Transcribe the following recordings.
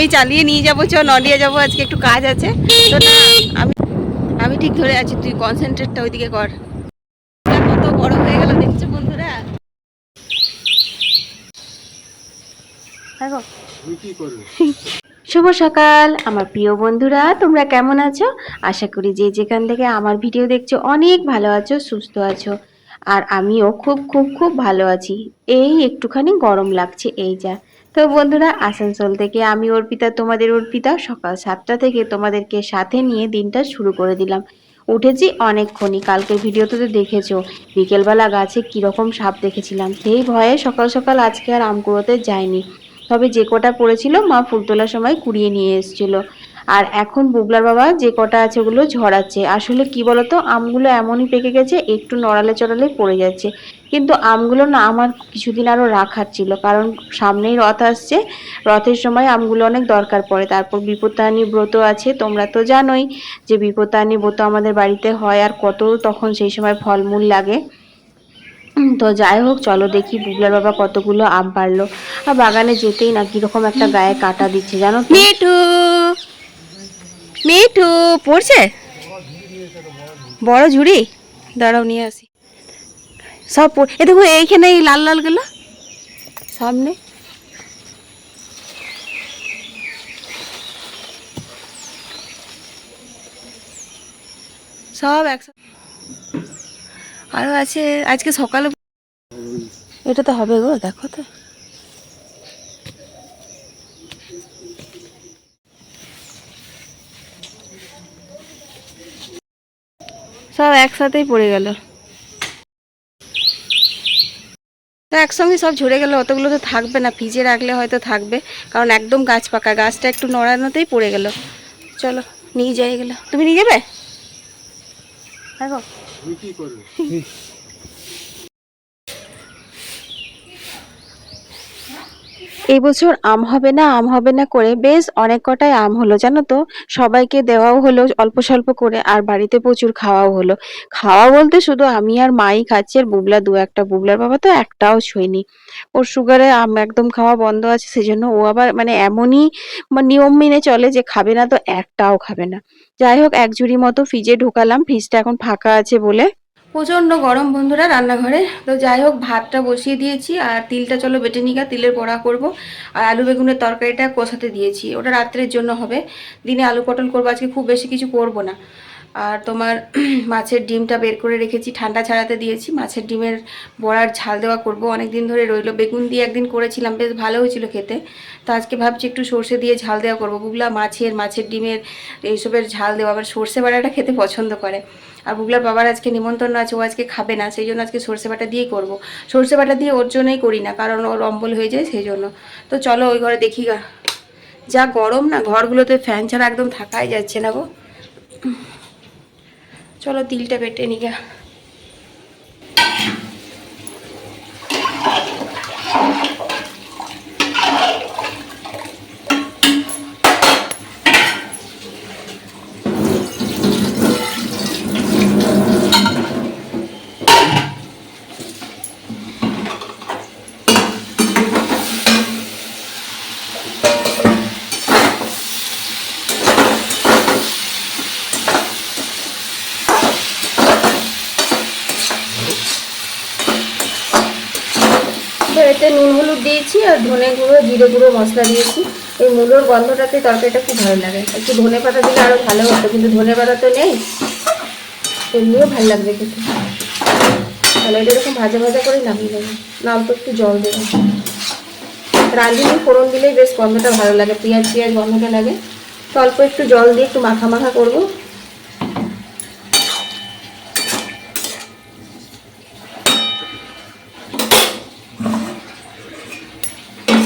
আমি চালিয়ে নিয়ে যাব চ নডিয়া যাব আজকে একটু কাজ আছে। তো না আমি আমি ঠিক ধরে আছি তুই কনসেন্ট্রেটটা ওইদিকে কর। কত বড় হয়ে গেল দেখছ বন্ধুরা? দেখো। শুভ সকাল আমার প্রিয় বন্ধুরা তোমরা কেমন আছো? আশা করি যে যেখান থেকে আমার ভিডিও দেখছ অনেক ভালো আছো সুস্থ আছো। আর আমিও খুব খুব খুব ভালো আছি। এই একটুখানি গরম লাগছে এই যা। তো বন্ধুরা, আসানসোল থেকে আমি অর্পিতা, তোমাদের অর্পিতা, সকাল সাতটা থেকে তোমাদেরকে সাথে নিয়ে দিনটা শুরু করে দিলাম। উঠেছি অনেকক্ষণই, কালকের ভিডিওতে তো দেখেছ। বিকেলবেলা গাছে কীরকম সাপ দেখেছিলাম। সেই ভয়ে সকাল সকাল আজকে আর আমকুড়োতে যায়নি তবে যে কটা পড়েছিল মা ফুল তোলার সময় কুড়িয়ে নিয়ে এসেছিল। আর এখন বুগলার বাবা যে কটা আছে ওগুলো ঝরাচ্ছে। আসলে কি বলতো, আমগুলো এমনই পেকে গেছে, একটু নড়ালে চড়ালে পড়ে যাচ্ছে। কিন্তু আমগুলো না আমার কিছুদিন আরও রাখার ছিল, কারণ সামনেই রথ আসছে। রথের সময় আমগুলো অনেক দরকার পড়ে। তারপর বিপত্তাহানি ব্রত আছে, তোমরা তো জানোই যে বিপত্তাহানি ব্রত আমাদের বাড়িতে হয় আর কত তখন সেই সময় ফলমূল লাগে। তো যাই হোক, চলো দেখি বুগলার বাবা কতগুলো আম পারল। আর বাগানে যেতেই না কীরকম একটা গায়ে কাটা দিচ্ছে, জানো মিঠু! মিঠু, পড়ছে? বড় ঝুড়ি? দাঁড়াও, নিয়ে আসি। সব এ দেখো, এইখানে এই লাল লালগুলো। সামনে। সব একসাথে আরও আছে। আজকে সকালে এটা তো হবে গো, দেখো তো। সব একসাথেই পড়ে গেল। তো একসঙ্গে সব ঝরে গেল অতগুলো তো থাকবে না ফ্রিজে রাখলে হয়তো থাকবে কারণ একদম গাছ পাকা গাছটা একটু নড়ানোতেই পড়ে গেল। চলো নিয়ে যাই গেল তুমি নিয়ে যাবে? দেখো এই বছর আম হবে না, আম হবে না করে বেশ অনেক কটাই আম হলো, জানো তো? সবাইকে দেওয়াও হলো, অল্প স্বল্প করে, আর বাড়িতে প্রচুর খাওয়াও হলো। খাওয়া বলতে শুধু আমি আর মাই খাচ্ছি, আর বুবলা, দু একটা, বুবলার বাবা তো একটাও ছুঁয়নি। ওর সুগারে আম একদম খাওয়া বন্ধ আছে, সেজন্য ও আবার মানে এমনই মানে নিয়ম মেনে চলে যে খাবে না তো একটাও খাবে না। যাই হোক, এক ঝুড়ি মতো ফ্রিজে ঢোকালাম ফ্রিজটা এখন ফাঁকা আছে বলে প্রচণ্ড গরম বন্ধুরা রান্নাঘরে। তো যাই হোক ভাতটা বসিয়ে দিয়েছি আর তিলটা চলো বেটে নিগা তিলের বড়া করব। আর আলু বেগুনের তরকারিটা কষাতে দিয়েছি, ওটা রাত্রের জন্য হবে। দিনে আলু পটল করব, আজকে খুব বেশি কিছু করব না। আর তোমার মাছের ডিমটা বের করে রেখেছি, ঠান্ডা ছাড়াতে দিয়েছি। মাছের ডিমের বড়ার ঝাল দেওয়া করব অনেক দিন ধরে রইল। বেগুন দিয়ে একদিন করেছিলাম, বেশ ভালো হয়েছিল খেতে। তো আজকে ভাবছি একটু সর্ষে দিয়ে ঝাল দেওয়া করব। বুগলা মাছের মাছের ডিমের এইসবের ঝাল দেওয়া, আবার সর্ষে বাটাটা খেতে পছন্দ করে। আর বুগলার বাবার আজকে নিমন্ত্রণ আছে, ও আজকে খাবে না, সেই জন্য আজকে সর্ষে বাটা দিয়েই করব। সর্ষে বাটা দিয়ে ওর জন্যই করি না, কারণ ওর অম্বল হয়ে যায় সেই জন্য। তো চলো ওই ঘরে দেখি গা। যা গরম না, ঘরগুলোতে ফ্যান ছাড়া একদম থাকাই যাচ্ছে না গো। চলো তিলটা বেটে নি গা তো এতে নুন হলুদ দিয়েছি আর ধনে গুঁড়ো, জিরে গুঁড়ো মশলা দিয়েছি। এই মূলোর গন্ধটাতে তরকারিটা খুব ভালো লাগে। একটু ধনে পাতা দিলে আরও ভালো হতো, কিন্তু ধনে পাতা তো নেই। এমনিও ভালো লাগবে খেতে। তাহলে এটা এরকম ভাজা ভাজা করে নামিয়ে দেবো না অল্প একটু জল দেবো। রাঁধুনি ফোড়ন দিলেই বেশ গন্ধটা ভালো লাগে, পেঁয়াজ পেঁয়াজ গন্ধটা লাগে। তো অল্প একটু জল দিয়ে একটু মাখা মাখা করব।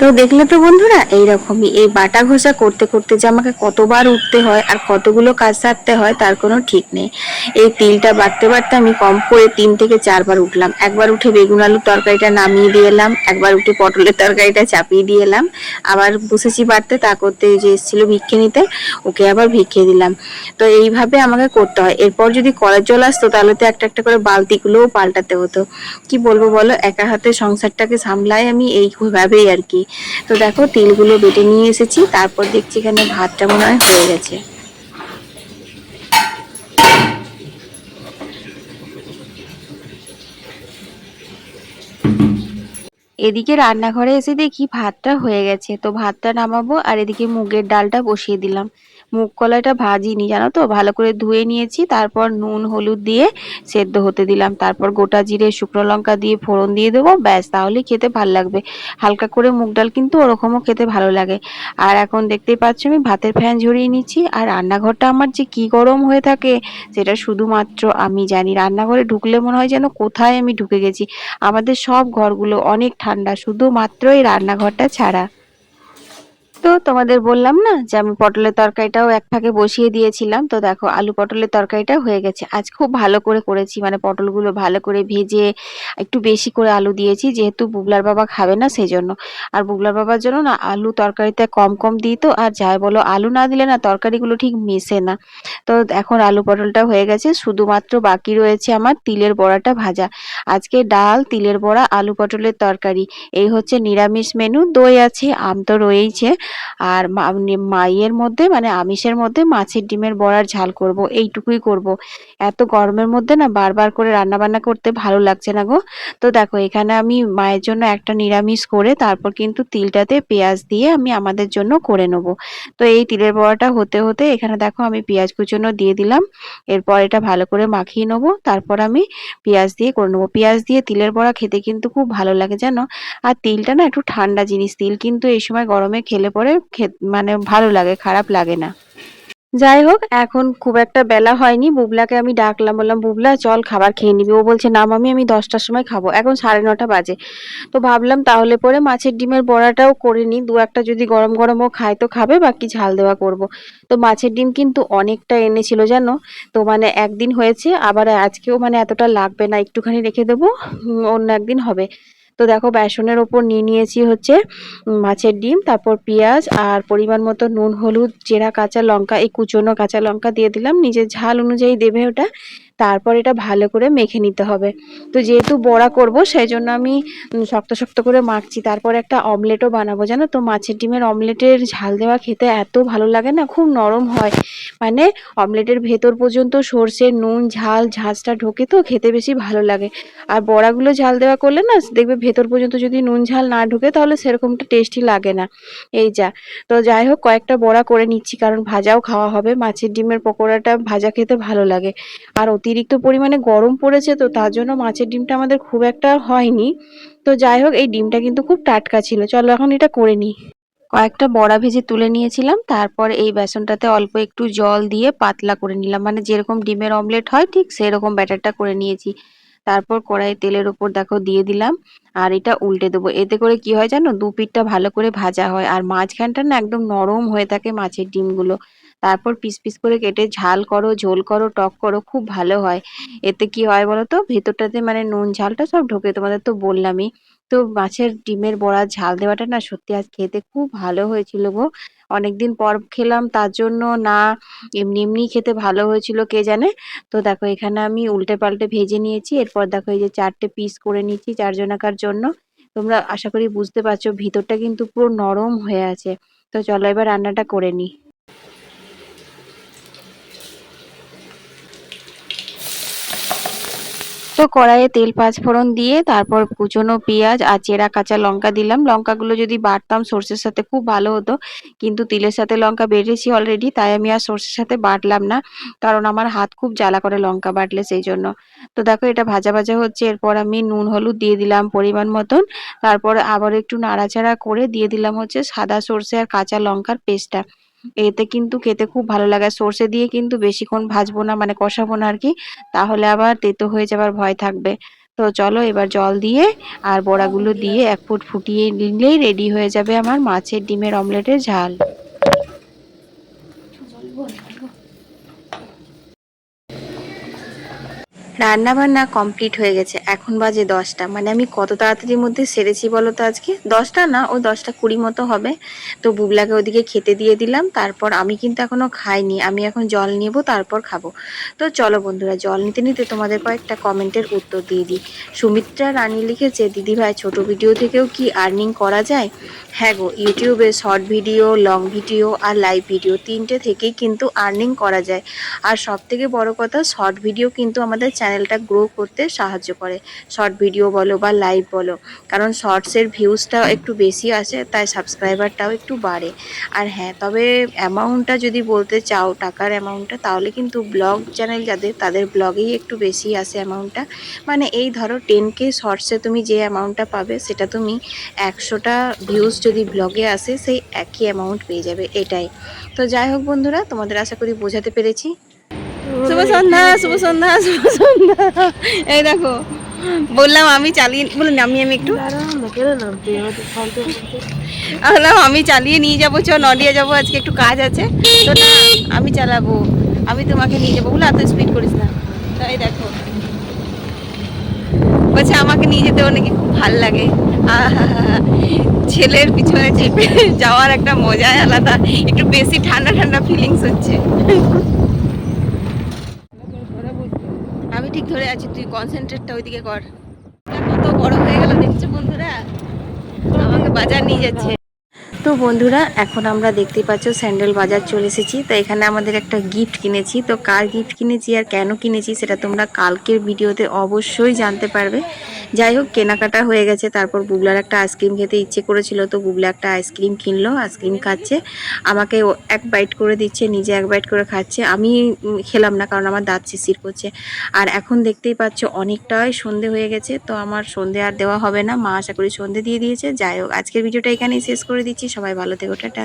তো দেখলে তো বন্ধুরা, এইরকমই। এই বাটা ঘষা করতে করতে যে আমাকে কতবার উঠতে হয় আর কতগুলো কাজ সারতে হয়, তার কোনো ঠিক নেই। এই তিলটা বাড়তে বাড়তে আমি কম করে তিন থেকে চারবার উঠলাম। একবার উঠে বেগুন আলুর তরকারিটা নামিয়ে দিয়ে এলাম, একবার উঠে পটলের তরকারিটা চাপিয়ে দিয়ে এলাম। আবার বসেছি বাড়তে, তা করতে যে এসেছিল ভিক্ষে নিতে, ওকে আবার ভিক্ষে দিলাম। তো এইভাবে আমাকে করতে হয়। এরপর যদি কলের জল আসতো, তাহলে তো একটা একটা করে বালতিগুলোও পাল্টাতে হতো। কি বলব বলো? একা হাতে সংসারটাকে সামলাই আমি এইভাবেই আর কি। তো দেখো তেলগুলো বেটে নিয়ে এসেছি। তারপর দেখছি এখানে ভাতটা মনে হয় হয়ে গেছে। এদিকে রান্নাঘরে এসে দেখি ভাতটা হয়ে গেছে। তো ভাতটা নামাবো আর এদিকে মুগের ডালটা বসিয়ে দিলাম। মুগ কলাইটা ভাজিনি, জানো তো? ভালো করে ধুয়ে নিয়েছি, তারপর নুন, হলুদ দিয়ে সেদ্ধ হতে দিলাম। তারপর গোটা জিরে, শুকনো লঙ্কা দিয়ে ফোড়ন দিয়ে দেবো, ব্যাস, তাহলেই খেতে ভালো লাগবে। হালকা করে মুগ ডাল কিন্তু ওরকমও খেতে ভালো লাগে। আর এখন দেখতেই পাচ্ছ আমি ভাতের ফ্যান ঝরিয়ে নিচ্ছি, আর রান্নাঘরটা আমার যে কি গরম হয়ে থাকে, সেটা শুধুমাত্র আমি জানি। রান্নাঘরে ঢুকলে মনে হয় যেন কোথায় আমি ঢুকে গেছি। আমাদের সব ঘরগুলো অনেক ঠান্ডা শুধুমাত্র এই রান্নাঘরটা ছাড়া। তো তোমাদের বললাম না যে আমি পটলের তরকারিটাও এক ফাঁকে বসিয়ে দিয়েছিলাম। তো দেখো, আলু পটলের তরকারিটা হয়ে গেছে। আজ খুব ভালো করে করেছি মানে পটলগুলো ভালো করে ভেজে একটু বেশি করে আলু দিয়েছি, যেহেতু বুবলার বাবা খাবে না সেই জন্য আর বুবলার বাবার জন্য না আলু তরকারিতে কম কম দিই তো, আর যাই বলো, আলু না দিলে না তরকারিগুলো ঠিক মেশে না। তো এখন আলু পটলটা হয়ে গেছে, শুধুমাত্র বাকি রয়েছে আমার তিলের বড়াটা ভাজা। আজকে ডাল, তিলের বড়া, আলু পটলের তরকারি। এই হচ্ছে নিরামিষ মেনু দই আছে, আম তো রয়েইছে। আর মা- মাইয়ের মধ্যে মানে আমিষের মধ্যে মাছের ডিমের বড়ার ঝাল করব এইটুকুই করব। এত গরমের মধ্যে না বারবার করে রান্না বান্না করতে ভালো লাগছে না গো। তো দেখো, এখানে আমি মায়ের জন্য একটা নিরামিষ করে তারপর কিন্তু তিলটাতে পেঁয়াজ দিয়ে আমি আমাদের জন্য করে নেব। তো এই তিলের বড়াটা হতে হতে এখানে দেখো আমি পেঁয়াজ কুচনো দিয়ে দিলাম। এরপর এটা ভালো করে মাখিয়ে নেব। তারপর আমি পেঁয়াজ দিয়ে করে নেব। পেঁয়াজ দিয়ে তিলের বড়া খেতে কিন্তু খুব ভালো লাগে জানো? আর তিলটা না একটু ঠান্ডা জিনিস। তিল কিন্তু এই সময় গরমে খেলে পরে মানে ভালো লাগে, খারাপ লাগে না। যাই হোক এখন খুব একটা বেলা হয়নি। বুবলাকে আমি ডাকলাম, বললাম, বুবলা, চল খাবার খেয়ে নিবি। ও বলছে, না মামি, আমি দশটার সময় খাব। এখন সাড়ে নটা বাজে। তো ভাবলাম তাহলে পরে মাছের ডিমের বড়াটাও করে নিই। দু একটা যদি গরম গরমও খায় তো খাবে, বাকি ঝাল দেওয়া করব। তো মাছের ডিম কিন্তু অনেকটা এনেছিল, জানো? তো মানে একদিন হয়েছে, আবার আজকেও মানে এতটা লাগবে না, একটুখানি রেখে দেবো। অন্য একদিন হবে। তো দেখো বেসনের ওপর নিয়ে নিয়েছি হচ্ছে মাছের ডিম, তারপর পেঁয়াজ আর পরিমাণ মতো নুন, হলুদ জেরা কাঁচা লঙ্কা, এই কুচনো কাঁচা লঙ্কা দিয়ে দিলাম। নিজের ঝাল অনুযায়ী দেবে ওটা। তারপর এটা ভালো করে মেখে নিতে হবে। তো যেহেতু বড়া করব সেই জন্য আমি শক্ত শক্ত করে মাখছি। তারপর একটা অমলেটও বানাবো, জানো তো? মাছের ডিমের অমলেটের ঝাল দেওয়া খেতে এত ভালো লাগে না? খুব নরম হয়। মানে অমলেটের ভেতর পর্যন্ত সর্ষে, নুন, ঝাল ঝাঁঝটা ঢোকে তো, খেতে বেশি ভালো লাগে। আর বড়াগুলো ঝাল দেওয়া করলে না, দেখবে ভেতর পর্যন্ত যদি নুন, ঝাল না ঢুকে, তাহলে সেরকমটা টেস্টি লাগে না। এই যা। তো যাই হোক, কয়েকটা বড়া করে নিচ্ছি, কারণ ভাজাও খাওয়া হবে। মাছের ডিমের পকোড়াটা ভাজা খেতে ভালো লাগে। আর অতিরিক্ত পরিমাণে গরম পড়েছে তো তার জন্য মাছের ডিমটা আমাদের খুব একটা হয়নি। তো যাই হোক, এই ডিমটা কিন্তু খুব টাটকা ছিল। চলো এখন এটা করে নিই। কয়েকটা বড়া ভেজে তুলে নিয়েছিলাম। তারপর এই বেসনটাতে অল্প একটু জল দিয়ে পাতলা করে নিলাম। মানে যেরকম ডিমের অমলেট হয়, ঠিক সেরকম ব্যাটারটা করে নিয়েছি। তারপর কড়াই তেলের উপর দেখো দিয়ে দিলাম। আর এটা উল্টে দেবো। এতে করে কি হয় জানো? দু পিঠটা ভালো করে ভাজা হয়। আর মাঝখানটা না একদম নরম হয়ে থাকে মাছের ডিমগুলো। তারপর পিস পিস করে কেটে ঝাল করো, ঝোল করো, টক করো, খুব ভালো হয়। এতে কি হয় বলো তো ভেতরটাতে মানে নুন, ঝালটা সব ঢোকে, তোমাদের তো বললামই। তো মাছের ডিমের বড়া, ঝাল দেওয়াটা না সত্যি আজ খেতে খুব ভালো হয়েছিল গো। অনেকদিন পর খেলাম, তার জন্য না এমনি এমনি খেতে ভালো হয়েছিল, কে জানে? তো দেখো, এখানে আমি উল্টে পাল্টে ভেজে নিয়েছি। এরপর দেখো, এই যে চারটে পিস করে নিচ্ছি চারজনাকার জন্য। তোমরা আশা করি বুঝতে পারছ, ভিতরটা কিন্তু পুরো নরম হয়ে আছে। তো চলো এবার রান্নাটা করে নিই। তো কড়াইয়ে তেল পাঁচ ফোড়ন দিয়ে তারপর কুচনো পেঁয়াজ আর চেরা কাঁচা লঙ্কা দিলাম। লঙ্কাগুলো যদি বাটতাম সর্ষের সাথে খুব ভালো হতো, কিন্তু তিলের সাথে লঙ্কা বেটেছি অলরেডি তাই আমি আর সর্ষের সাথে বাটলাম না, কারণ আমার হাত খুব জ্বালা করে লঙ্কা বাটলে সেই জন্য। তো দেখো এটা ভাজা ভাজা হচ্ছে, এরপর আমি নুন, হলুদ দিয়ে দিলাম পরিমাণ মতন। তারপর আবার একটু নাড়াচাড়া করে দিয়ে দিলাম হচ্ছে সাদা সর্ষে আর কাঁচা লঙ্কার পেস্টটা। এতে কিন্তু খেতে খুব ভালো লাগে। সর্ষে দিয়ে কিন্তু বেশিক্ষণ ভাজবো না মানে কষাবো না আর কি তাহলে আবার তেতো হয়ে যাবার ভয় থাকবে। তো চলো এবার জল দিয়ে আর বড়াগুলো দিয়ে এক ফুট ফুটিয়ে নিলেই রেডি হয়ে যাবে আমার মাছের ডিমের অমলেটের ঝাল। রান্না বান্না কমপ্লিট হয়ে গেছে। এখন বাজে দশটা। মানে আমি কত তাড়াতাড়ির মধ্যে সেরেছি বলো তো আজকে? দশটা না, ও দশটা কুড়ি মতো হবে। তো বুবলাকে ওদিকে খেতে দিয়ে দিলাম। তারপর আমি কিন্তু এখনও খাইনি। আমি এখন জল নেব, তারপর খাব। তো চলো বন্ধুরা, জল নিতে নিতে তোমাদের কয়েকটা কমেন্টের উত্তর দিয়ে দিই। সুমিত্রা রানী লিখেছে দিদিভাই ছোট ভিডিও থেকেও কি আর্নিং করা যায়? হ্যাঁ গো ইউটিউবে শর্ট ভিডিও লং ভিডিও আর লাইভ ভিডিও তিনটে থেকেই কিন্তু আর্নিং করা যায়। আর সব থেকে বড় কথা শর্ট ভিডিও কিন্তু আমাদের চ্যানেলটা গ্রো করতে সাহায্য করে। শর্ট ভিডিও বলো বা লাইভ বলো। কারণ শর্টসের ভিউজটা একটু বেশি আসে, তাই সাবস্ক্রাইবারটাও একটু বাড়ে। আর হ্যাঁ তবে অ্যামাউন্টটা যদি বলতে চাও, টাকার অ্যামাউন্টটা তাহলে কিন্তু ব্লগ চ্যানেল যাদের, তাদের ব্লগেই একটু বেশি আসে অ্যামাউন্টটা মানে এই ধরো টেন কে শর্টসে তুমি যে অ্যামাউন্টটা পাবে, সেটা তুমি একশোটা ভিউজ যদি ব্লগে আসে, সেই একই অ্যামাউন্ট পেয়ে যাবে, এটাই। তো যাই হোক বন্ধুরা, তোমাদের আশা করি বোঝাতে পেরেছি। শুভ শুভ সন্ধ্যা শুভ সন্ধ্যা। এই দেখো, বললাম আমি চালিয়ে, বলুন আমি আমি একটু। বললাম আমি চালিয়ে নিয়ে যাব চ নডিয়া যাব, আজকে একটু কাজ আছে। তো না, আমি চালাবো, আমি তোমাকে নিয়ে যাব বলে এত স্পিড করিস না। তাই দেখো। বলছে, আমাকে নিয়ে যেতে নাকি খুব ভালো লাগে। ছেলের পিছনে চেপে যাওয়ার একটা মজাই আলাদা, একটু বেশি ঠান্ডা ঠান্ডা ফিলিংস হচ্ছে আমি ঠিক ধরে আছি, তুই কনসেন্ট্রেটটা ওইদিকে কর। কত বড় হয়ে গেল, দেখছ বন্ধুরা? আমাকে বাজার নিয়ে যাচ্ছে। তো বন্ধুরা, এখন আমরা দেখতে পাচ্ছ স্যান্ডেল বাজার চলে এসেছি। তো এখানে আমাদের একটা গিফট কিনেছি। তো কার গিফট কিনেছি আর কেন কিনেছি সেটা তোমরা কালকের ভিডিওতে অবশ্যই জানতে পারবে। যাই হোক, কেনাকাটা হয়ে গেছে। তারপর বুবলার একটা আইসক্রিম খেতে ইচ্ছে করেছিল। তো বুবলা একটা আইসক্রিম কিনলো, আইসক্রিম খাচ্ছে। আমাকে এক বাইট করে দিচ্ছে, নিজে এক বাইট করে খাচ্ছে। আমি খেলাম না কারণ আমার দাঁত শিরশির করছে। আর এখন দেখতেই পাচ্ছ অনেকটাই সন্ধে হয়ে গেছে। তো আমার সন্ধে আর দেওয়া হবে না। মা আশা করি সন্ধে দিয়ে দিয়েছে। যাই হোক, আজকের ভিডিওটা এখানেই শেষ করে দিচ্ছি। সবাই ভালো থেকো টাটা।